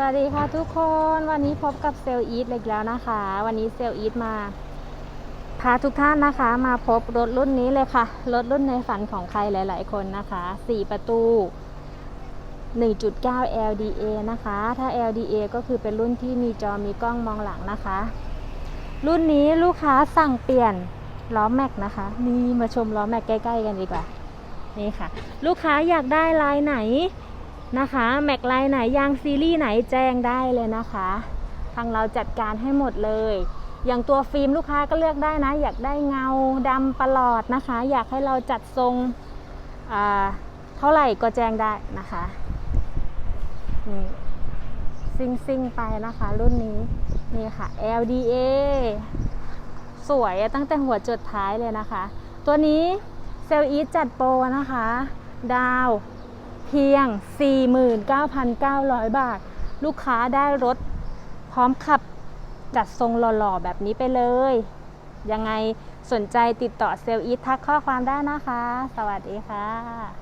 สวัสดีค่ะทุกคนวันนี้พบกับเซลอีทอีกแล้วนะคะ วันนี้เซลอีทมา พาทุกท่านนะคะ มาพบรถรุ่นนี้เลยค่ะ รถรุ่นในฝันของใครหลาย ๆ คนนะคะ 4 ประตู 1.9 LDA นะคะ ถ้า LDA ก็คือเป็นรุ่นที่มีจอมีกล้องมองหลังนะคะ รุ่นนี้ลูกค้าสั่งเปลี่ยนล้อแม็กนะคะ นี่มาชมล้อแม็กใกล้ ๆ กันดีกว่า นี่ค่ะ ลูกค้าอยากได้ลายไหน นะคะ แม็กไลน์ไหนยางซีรีส์ไหนแจ้งได้เลยนะคะ ทางเราจัดการให้หมดเลย อย่างตัวฟิล์มลูกค้าก็เลือกได้นะ อยากได้เงาดำประหลอดนะคะ อยากให้เราจัดทรงเท่าไหร่ก็แจ้งได้นะคะนี่ซิงซิงไปนะคะ รุ่นนี้นี่ค่ะ LDA สวยตั้งแต่หัวจดท้ายเลยนะคะ ตัวนี้เซลล์อีจัดโปรนะคะ ดาว เพียง 49,900 บาท ลูกค้าได้รถพร้อมขับจัดทรงหล่อๆ แบบนี้ไปเลย ยังไงสนใจติดต่อเซลล์อีททักข้อความได้นะคะ สวัสดีค่ะ